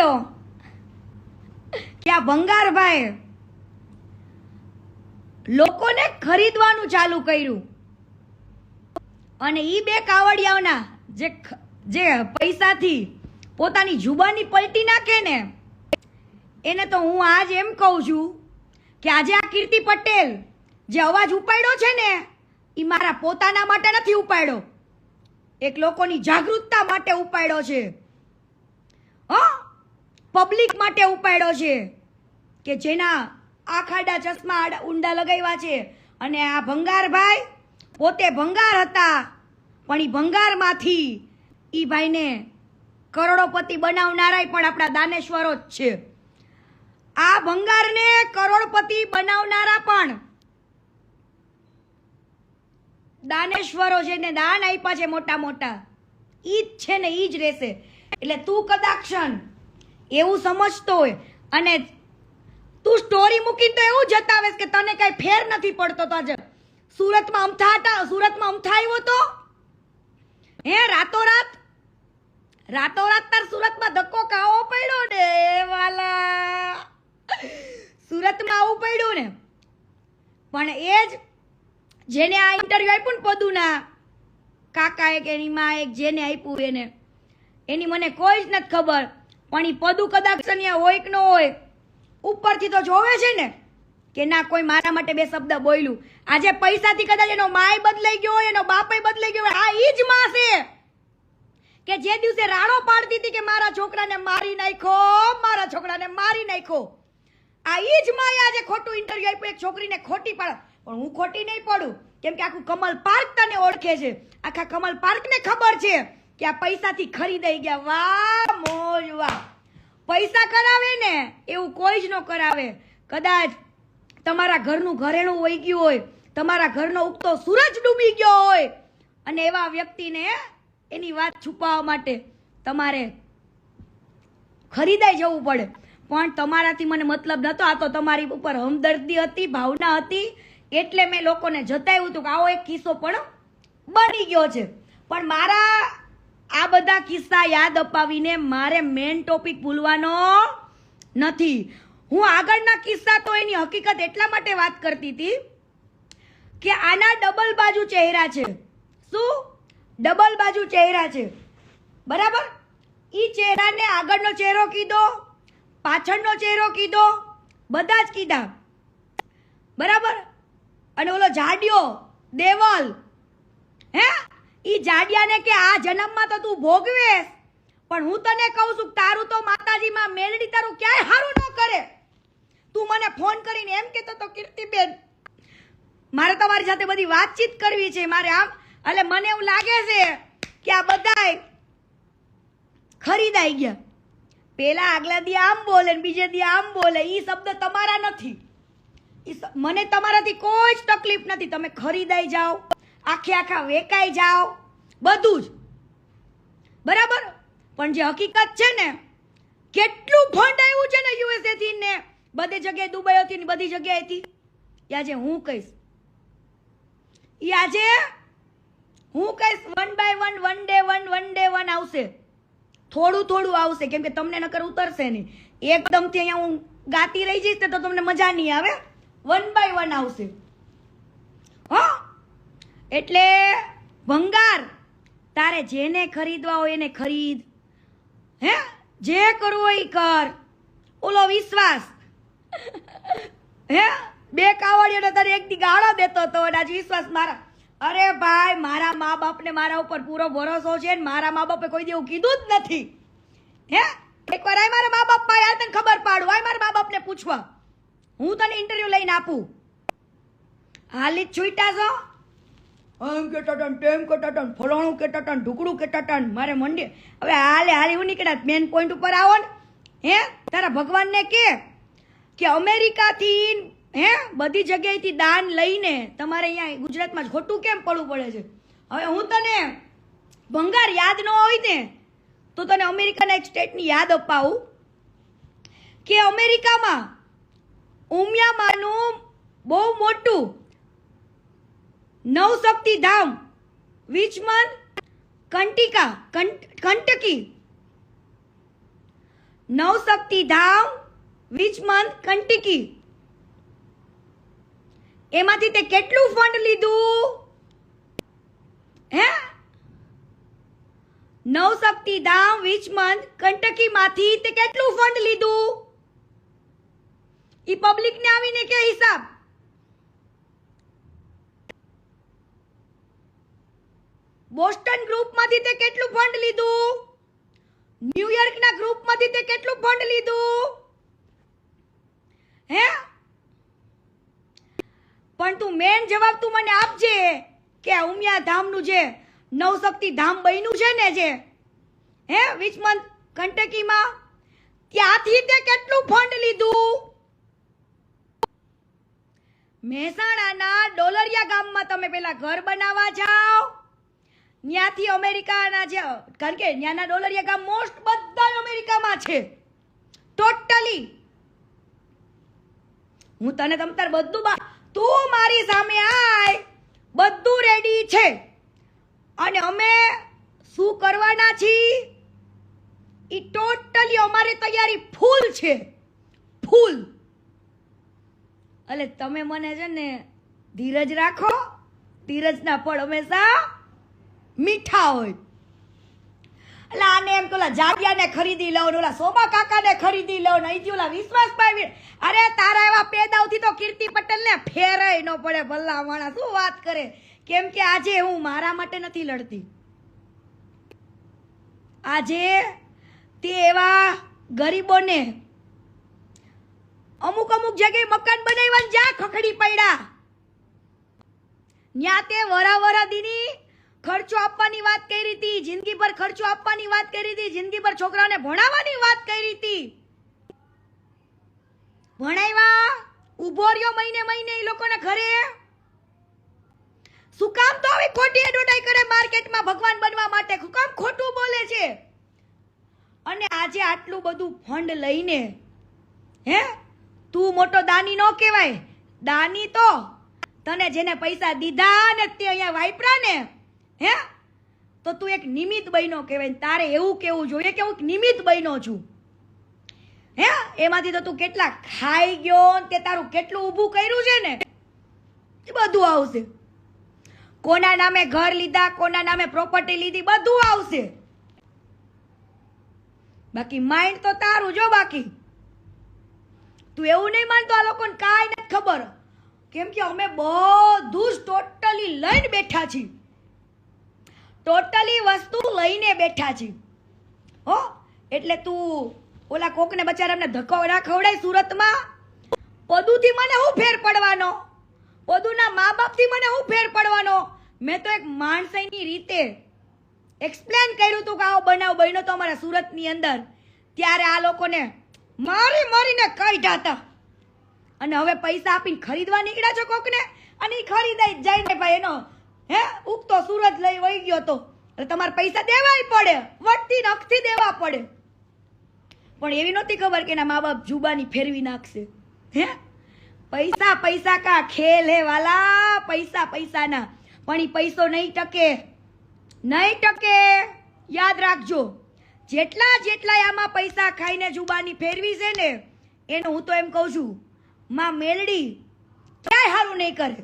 સાંભળો ક્યાં ભંગારભાઈ, લોકોને ખરીદવાનું ચાલુ કર્યું. અને એ બે કાવડિયાઓના જે જે પૈસાથી પોતાની જુબાની પલટી નાખે ને, એને તો હું આજ એમ કહું છું કે આજે આ કીર્તિ પટેલ જે અવાજ ઉપાડ્યો છે ને એ મારા પોતાના માટે નથી ઉપાડ્યો. એક લોકોની જાગૃતતા માટે ઉપાડ્યો છે. હ? પબ્લિક માટે ઉપાડ્યો છે કે જેના આખાડા ચશ્મા ઊંડા લગાવ્યા છે. અને આ ભંગારભાઈ પોતે ભંગાર હતા, પણ એ ભંગારમાંથી એ ભાઈને કરોડોપતિ બનાવનારાય પણ આપણા દાનેશ્વરો જ છે. આ ભંગારને કરોડપતિ બનાવનારા પણ દાનેશ્વરો છે ને દાન આપ્યા છે મોટા મોટા. ઈ જ છે ને ઈ જ રહેશે. એટલે તું કદાક્ષણ એવું સમજતો હોય અને તું સ્ટોરી મૂકીને તો એવું જતાવેશ કે તને કઈ ફેર નથી પડતો તો આજે સુરતમાં હતા સુરતમાં અમથા આવ્યો તો? હે, રાતોરાત? રાતોરાત તાર સુરતમાં ધક્કો ખાવો પડ્યો ને વાલા. સુરતમાં આવું પડ્યું ને. પણ એ જ જેને આ ઇન્ટરવ્યુ આપ્યું ને પદુના, કાકાએ કે એની માએ કે જેને આપ્યું એને, એની મને કોઈ જ નથી ખબર. પણ એ પદુ કદાચ હોય કે ન હોય, ઉપરથી તો જોવે છે ને કે ના, કોઈ મારા માટે બે શબ્દ બોલ્યું. આજે પૈસાથી કદાચ એનો માય બદલાઈ ગયો એનો બાપય બદલાઈ ગયો આ ઈ જ માં છે. કે જે દિવસે રાડો પાડતી હતી કે મારા છોકરાને મારી નાખો, મારા છોકરાને મારી નાખો. આ ઈ જ માએ આજે ખોટું ઇન્ટરવ્યુ આપ્યું, એક છોકરીને ખોટી પાડ પણ હું ખોટી નહીં પડું, કેમ કે આખું કમલ પાર્ક તને ઓળખે છે. આખા કમલ પાર્કને ખબર છે. કે આ પૈસાથી ખરીદાઈ ગયા. વાહ, મોજ, વાહ. પૈસા કરાવે ને, એવું કોઈ જ ન કરાવે. કદાચ તમારા ઘરનું ઘરેણું વહી ગયું હોય, તમારા ઘરનો ઉગતો સૂરજ ડૂબી ગયો હોય, અને એવા વ્યક્તિને એની વાત છુપાવવા માટે તમારે ખરીદાઈ જવું પડે. પણ તમારાથી મને મતલબ નહોતો આ તો તમારી ઉપર હમદર્દી હતી, ભાવના હતી, એટલે મેં લોકોને જતાવ્યું હતું કે આવો એક કિસ્સો પણ બની ગયો છે. પણ મારા આ બધા કિસ્સા યાદ અપાવીને મારે મેન ટોપિક ભૂલવાનો નથી. હું આગળના કિસ્સા તો એની હકીકત એટલા માટે વાત કરતી હતી કે આના ડબલ બાજુ ચહેરા છે. શું? ડબલ બાજુ ચહેરા છે. બરાબર? એ ચહેરાને આગળનો ચહેરો કીધો, પાછળનો ચહેરો કીધો, બધા જ કીધા. બરાબર? અને ઓલો જાડિયો, દેવલ, હે? ઈ જાડિયાને કે આ જન્મમાં તો તું ભોગવેશ. પણ હું તને કહું છું તારું તો માતાજીમાં મેલડી તારું ક્યાંય હારું ન કરે. તું મને ફોન કરીને એમ કહેતો તો, કીર્તિબેન, મારે તમારી સાથે બધી વાતચીત કરવી છે. મારે આમ, એટલે મને એવું લાગે છે કે આ બધાય ખરીદાઈ ગયા. પેલા આગલા દી આમ બોલે ને બીજે દી આમ બોલે. એ શબ્દ તમારા નથી. મને તમારાથી કોઈ જ તકલીફ નથી. તમે ખરીદાઈ જાઓ. આખે આખા વેકાઈ જાઓ. બધું જ. બરાબર? પણ જે હકીકત છે ને, કેટલું ફંડ આવ્યું છે ને યુએસએથી ને, બધી જગ્યાએ દુબઈ હતી ને બધી જગ્યાએથી? એ આજે હું કહીશ? એ આજે હું કહીશ one by one one day one one day one આવશે. થોડું થોડું આવશે. કેમ કે તમને નકર ઉતરશે નહીં. એકદમથી અહીંયા હું ગાતી રહી જઈશ તો તમને મજા નહીં આવે. વન બાય વન આવશે. હો? એટલે ભંગાર. તારે જેને ખરીદવા હોય એને ખરીદ. હે? જે કરવું હોય ઈ કર. ઓલો વિશ્વાસ. હે? બે કાવડિયાને તારે એક દી ગાળો દેતો હતો અને આજે વિશ્વાસ મારા. અરે ભાઈ, મારા મા બાપને મારા ઉપર પૂરો ભરોસો છે ને મારા મા બાપે કોઈ દેવું કીધું જ નથી. હે? એકવાર આય મારા મા બાપ પાસે તને ખબર પાડું. આય મારા મા બાપને પૂછવા. હું તને ઇન્ટરવ્યુ લઈને આપું. હાલી જ છૂટા છો? આમ કે ટટન તેમ કે ટટન ફલાણું કે ટટન ઢુકડું કે ટટન મારે મંડી હવે હાલે હાલે એવું નીકળ્યા મેન પોઈન્ટ ઉપર આવો ને. હે? તારા ભગવાનને કે કે અમેરિકાથી હે? બધી જગ્યાએથી દાન લઈને તમારે અહીંયા ગુજરાતમાં જ ખોટું કેમ પડવું પડે છે? હવે હું તને ભંગાર યાદ ન હોય ને, તો તને અમેરિકાના એક સ્ટેટની યાદ અપાવું કે અમેરિકામાં ઉમિયામાનું બહુ મોટું નવશક્તિ ધામ, વિચમન, કંટિકા કંટ- કંટકી. નવશક્તિ ધામ, વિચમન, કંટિકી. એમાંથી તે કેટલું ફંડ લીધું? હે? નવશક્તિ ધામ, વિચમન, કંટકીમાંથી કંટકી માંથી તે કેટલું ફંડ લીધું? ઈ પબ્લિક ને આવીને કે હિસાબ? બોસ્ટન ગ્રુપમાંથી તે કેટલું ફંડ લીધું? ન્યુયોર્કના ગ્રુપમાંથી તે કેટલું ફંડ લીધું? હે? પણ તું મેન જવાબ તું મને આપજે કે ઉમિયા ધામનું જે નવશક્તિ ધામ બન્યું છે ને જે, હે વિચ મંથ કંટકીમાં, ત્યાંથી તે કેટલું ફંડ લીધું? મહેસાણાના ડોલરિયા ગામમાં તમે પેલા ઘર બનાવવા જાઓ. ત્યાંથી અમેરિકાના જે, કારણ કે ત્યાંના ડોલરિયા ગામ મોસ્ટ બધા અમેરિકામાં છે. ટોટલી હું તને તમ તાર બધું બા તું મારી સામે આય. બધું રેડી છે. અને અમે શું કરવાના છીએ એ ટોટલી અમારી તૈયારી ફૂલ છે. ફૂલ એટલે તમે મને છે ને ધીરજ રાખો. ધીરજના ફળ હંમેશા મીઠા હોય. એટલે આને એમ પેલા જાડિયાને ખરીદી લઉં ઓલા સોમા કાકાને ખરીદી લઉં ને અહીંથી ઓલા વિશ્વાસભાઈ અરે તારા એવા પેદાવથી તો કીર્તિ પટેલને ફેરાય ન પડે ભલ્લા માણા શું વાત કરે? કેમ કે આજે હું મારા માટે નથી લડતી. આજે તે એવા ગરીબોને અમુક અમુક જગ્યાએ મકાન બનાવ્યા જ્યાં ખખડી પડ્યા. ન્યા તે વરા વરા ખર્ચો આપવાની વાત કરી હતી, જિંદગી પર ખર્ચો આપવાની વાત કરી હતી, જિંદગી પર છોકરાઓને ભણાવવાની વાત કરી હતી. ભણાવ્યા ઊભો રહ્યો મહિને મહિને એ લોકોને ઘરે. શું કામ તો આવી ખોટી એડવર્ટાઈ કરે માર્કેટમાં ભગવાન બનવા માટે? શું કામ ખોટું બોલે છે? અને આજે આટલું બધું ફંડ લઈને, હે? તું મોટો દાની ન કહેવાય. દાની તો તને જેને પૈસા દીધા ને તે અહીંયા વાપરા ને. હે? તો તું એક નિમિત્ત બન્યો કહેવાય તારે એવું કેવું જોઈએ કે હું એક નિમિત્ત બન્યો છું. હે? એમાંથી તો તું કેટલા ખાઈ ગયો તે તારું કેટલું ઊભું કર્યું છે ને? એ બધું આવશે. કોના નામે ઘર લીધા, કોના નામે પ્રોપર્ટી લીધી, બધું આવશે. બાકી માઇન્ડ તો તારું જો બાકી. તું એવું નહીં માનતો આ લોકોને કાંઈ નથી ખબર. કેમ કે અમે બધું જ ટોટલી લઈને બેઠા છીએ. ટોટલી વસ્તુ લઈને બેઠા છીએ હો? એટલે તું ઓલા કોકને બચારાને ધક્કો ના ખવડાય સુરતમાં? પદુથી મને હું ફેર પડવાનો? પદુના મા બાપથી મને હું ફેર પડવાનો? મેં તો એક માણસાઈની રીતે એક્સપ્લેન કર્યું હતું કે આવો બનાવ બન્યો તો અમારા સુરતની અંદર. ત્યારે આ લોકોને મારી મારીને કાઢ્યા હતા. અને હવે પૈસા આપીને ખરીદવા નીકળ્યા છો કોકને? અને એ ખરીદાઈ જાય ને ભાઈ એનો હે? ઉગતો સૂરજ લઈ વહી ગયો તો. એટલે તમારે પૈસા દેવાય પડે. વટતી નખથી દેવા પડે. પણ એવી નહોતી ખબર કે એના મા બાપ જુબાની ફેરવી નાખશે. હે? પૈસા પૈસા કા ખેલ હે વાલા? પૈસા પૈસાના. પણ એ પૈસો નહીં ટકે. નહીં ટકે. યાદ રાખજો. જેટલા જેટલા આમાં પૈસા ખાઈને જુબાની ફેરવી છે ને, એનું હું તો એમ કહું છું, માં મેલડી, ક્યાંય સારું નહીં કરે.